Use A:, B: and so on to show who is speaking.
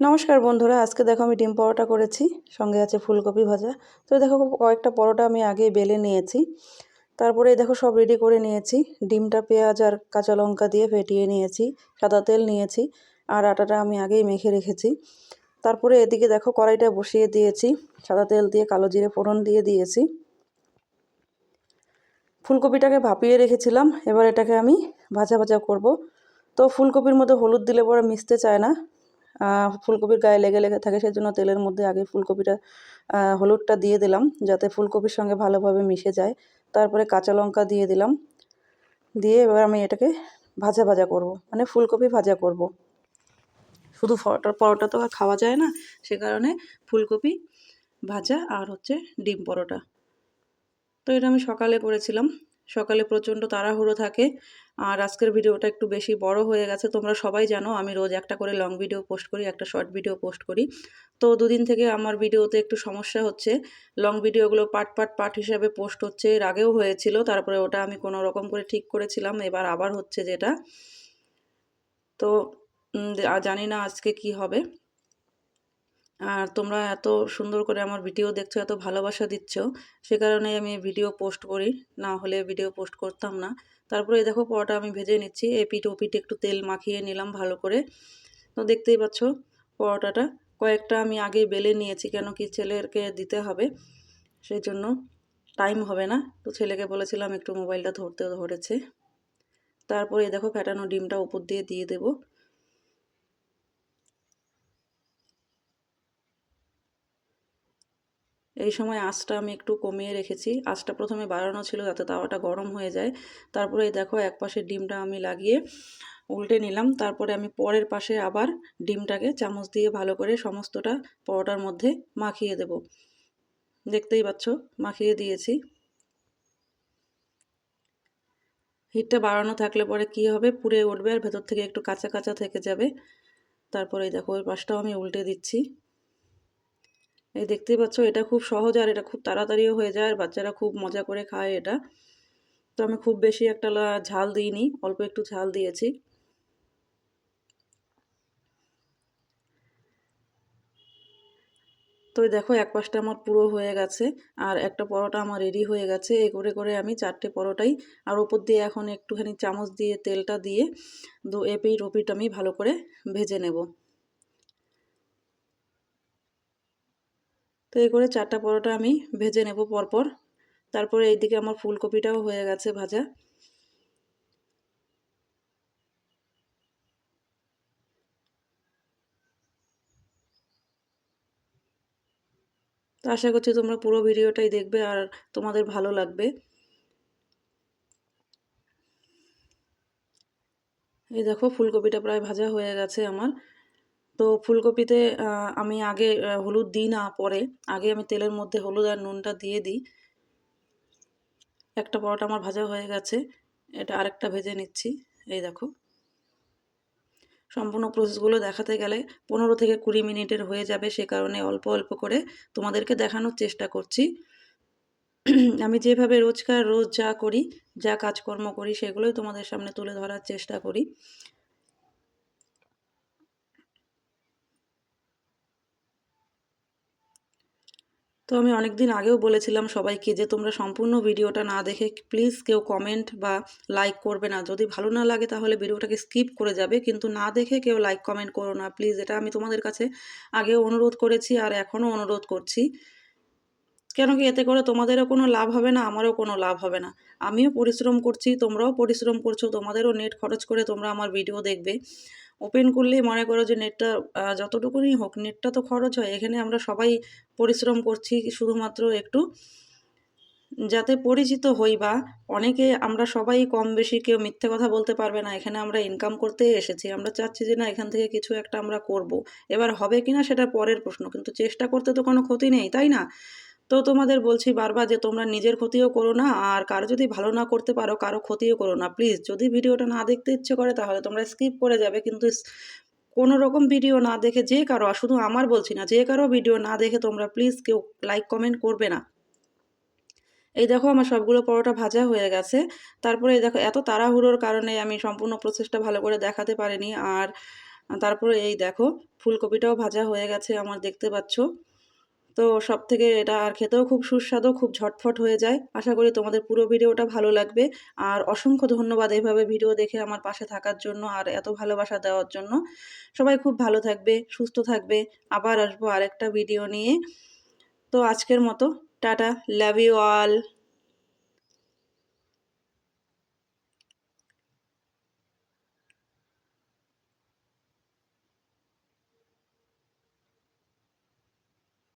A: নমস্কার বন্ধুরা, আজকে দেখো আমি ডিম পরোটা করেছি, সঙ্গে আছে ফুলকপি ভাজা। তো দেখো কয়েকটা পরোটা আমি আগে বেলে নিয়েছি। তারপরে দেখো সব রেডি করে নিয়েছি। ডিমটা পেঁয়াজ আর কাঁচা লঙ্কা দিয়ে ফেটিয়ে নিয়েছি, সাদা তেল নিয়েছি, আর আটাটা আমি আগেই মেখে রেখেছি। তারপরে এদিকে দেখো কড়াইটা বসিয়ে দিয়েছি, সাদা তেল দিয়ে কালো জিরে ফোড়ন দিয়ে দিয়েছি। ফুলকপিটাকে ভাপিয়ে রেখেছিলাম, এবার এটাকে আমি ভাজা ভাজা করব। তো ফুলকপির মধ্যে হলুদ দিলে পরে মিশতে চায় না ফুলকপির গায়ে লেগে লেগে থাকে সেই জন্য তেলের মধ্যে আগে ফুলকপিটা হলুদটা দিয়ে দিলাম যাতে ফুলকপির সঙ্গে ভালোভাবে মিশে যায়। তারপরে কাঁচা লঙ্কা দিয়ে দিলাম। দিয়ে এবার আমি এটাকে ভাজা ভাজা করব মানে ফুলকপি ভাজা করব। শুধু পরোটা পরোটা তো আর খাওয়া যায় না, সে কারণে ফুলকপি ভাজা আর হচ্ছে ডিম পরোটা। তো এটা আমি সকালে করেছিলাম। সকালে প্রচণ্ড তাড়াহুড়ো থাকে। আর আজকের ভিডিওটা একটু বেশি বড় হয়ে গেছে। তোমরা সবাই জানো, আমি রোজ একটা করে লং ভিডিও পোস্ট করি, একটা শর্ট ভিডিও পোস্ট করি। তো দুদিন থেকে আমার ভিডিওতে একটু সমস্যা হচ্ছে। লং ভিডিওগুলো পার্ট পার্ট পার্ট হিসাবে পোস্ট হচ্ছে, এর আগেও হয়েছিল। তারপরে ওটা আমি কোনো রকম করে ঠিক করেছিলাম, এবার আবার হচ্ছে যেটা। তো জানি না আজকে কি হবে। আর তোমরা এত সুন্দর করে আমার ভিডিও দেখছ, এত ভালোবাসা দিচ্ছ, সে কারণে আমি ভিডিও পোস্ট করি। না হলে ভিডিও পোস্ট করতাম না। তারপরে দেখো পরোটা আমি ভেজে নিচ্ছি এ পিঠ ও ওপিট একটু তেল মাখিয়ে নিলাম ভালো করে। তো দেখতেই পাচ্ছ পরোটাটা। কয়েকটা আমি আগে বেলে নিয়েছি, কেন কি ছেলেকে দিতে হবে, সেই জন্য টাইম হবে না। তো ছেলেকে বলেছিলাম একটু মোবাইলটা ধরতে, ধরেছে। তারপরে দেখো ফ্যাটানো ডিমটা উপর দিয়ে দিয়ে দেবো। এই সময় আঁচটা আমি একটু কমিয়ে রেখেছি। আঁচটা প্রথমে বাড়ানো ছিল যাতে তাওয়াটা গরম হয়ে যায়। তারপরে দেখো, এক পাশে ডিমটা আমি লাগিয়ে উল্টে নিলাম। তারপরে আমি পরের পাশে আবার ডিমটাকে চামচ দিয়ে ভালো করে সমস্তটা পরোটার মধ্যে মাখিয়ে দেব। দেখতেই পাচ্ছ, মাখিয়ে দিয়েছি। হিটটা বাড়ানো থাকলে পরে কি হবে? পুড়ে উঠবে আর ভেতর থেকে একটু কাঁচা কাঁচা থেকে যাবে। তারপরে দেখো, ওই পাশটাও আমি উল্টে দিচ্ছি। এই দেখতেই পাচ্ছ, এটা খুব সহজ আর এটা খুব তাড়াতাড়িও হয়ে যায়, আর বাচ্চারা খুব মজা করে খায় এটা। তো আমি খুব বেশি একটা ঝাল দিইনি, অল্প একটু ঝাল দিয়েছি। তো দেখো, এক পাশটা আমার পুরো হয়ে গেছে, আর একটা পরোটা আমার রেডি হয়ে গেছে। এ করে করে আমি চারটে পরোটাই, আর ওপর দিয়ে এখন একটুখানি চামচ দিয়ে তেলটা দিয়ে দু এপিট ওপিট আমি ভালো করে ভেজে নেব। তো এই করে চারটা পরোটা আমি ভেজে নেব পরপর। তারপরে এইদিকে আমার ফুলকপিটাও হয়ে গেছে ভাজা। তো আশা করছি তোমরা পুরো ভিডিওটাই দেখবে আর তোমাদের ভালো লাগবে। এই দেখো ফুলকপিটা প্রায় ভাজা হয়ে গেছে আমার। তো ফুলকপিতে আমি আগে হলুদ দিই না পরে। আগে আমি তেলের মধ্যে হলুদ আর নুনটা দিয়ে দিই। একটা পরোটা আমার ভাজা হয়ে গেছে। এটা আরেকটা ভেজে নিচ্ছি। এই দেখো। সম্পূর্ণ প্রসেসগুলো দেখাতে গেলে পনেরো থেকে কুড়ি মিনিটের হয়ে যাবে সে কারণে অল্প অল্প করে তোমাদেরকে দেখানোর চেষ্টা করছি। আমি যেভাবে রোজকার রোজ যা করি, যা কাজকর্ম করি, সেগুলোই তোমাদের সামনে তুলে ধরার চেষ্টা করি। তো আমি অনেক দিন আগেও বলেছিলাম সবাইকে যে তোমরা সম্পূর্ণ ভিডিওটা না দেখে প্লিজ কেউ কমেন্ট বা লাইক করবে না। যদি ভালো না লাগে তাহলে ভিডিওটাকে স্কিপ করে যাবে, কিন্তু না দেখে কেউ লাইক কমেন্ট করো না। প্লিজ এটা আমি তোমাদের কাছে আগেও অনুরোধ করেছি আর এখনও অনুরোধ করছি। কেন কি এতে করে তোমাদেরও কোনো লাভ হবে না, আমারও কোনো লাভ হবে না। আমিও পরিশ্রম করছি, তোমরাও পরিশ্রম করছ, তোমাদেরও নেট খরচ করে তোমরা আমার ভিডিও দেখবে। ওপেন করলেই মনে করো যে নেটটা যতটুকুনি হোক নেটটা তো খরচ হয়। এখানে আমরা সবাই পরিশ্রম করছি শুধুমাত্র একটু। যাতে পরিচিত হই বা অনেকে আমরা সবাই কম বেশি কেউ মিথ্যে কথা বলতে পারবে না। এখানে আমরা ইনকাম করতে এসেছি। আমরা চাচ্ছি যে না, এখান থেকে কিছু একটা আমরা করব। এবার হবে কি না সেটা পরের প্রশ্ন। কিন্তু চেষ্টা করতে তো কোনো ক্ষতি নেই, তাই না? তো তোমাদের বলছি বারবার যে তোমরা নিজের ক্ষতিও করো না, আর কারও যদি ভালো না করতে পারো, কারও ক্ষতিও করো না। প্লিজ যদি ভিডিওটা না দেখতে ইচ্ছে করে, তাহলে তোমরা স্কিপ করে যাবে, কিন্তু কোনো রকম ভিডিও না দেখে যে কারও শুধু আমার বলছি না, যে কারও ভিডিও না দেখে তোমরা প্লিজ কেউ লাইক কমেন্ট করবে না। এই দেখো আমার সবগুলো পরোটা ভাজা হয়ে গেছে। তারপরে এই দেখো, এত তাড়াহুড়োর কারণে আমি সম্পূর্ণ প্রসেসটা ভালো করে দেখাতে পারিনি আর আর তারপরে এই দেখো, ফুলকপিটাও ভাজা হয়ে গেছে, আমার দেখতে পাচ্ছ। তো সব থেকে এটা আর খেতেও খুব সুস্বাদু, খুব ঝটফট হয়ে যায়। আশা করি তোমাদের পুরো ভিডিওটা ভালো লাগবে। আর অসংখ্য ধন্যবাদ এইভাবে ভিডিও দেখে আমার পাশে থাকার জন্য আর এত ভালোবাসা দেওয়ার জন্য। সবাই খুব ভালো থাকবে, সুস্থ থাকবে। আবার আসব আরেকটা ভিডিও নিয়ে। তো আজকের মতো, টাটা লাভ ইউ অল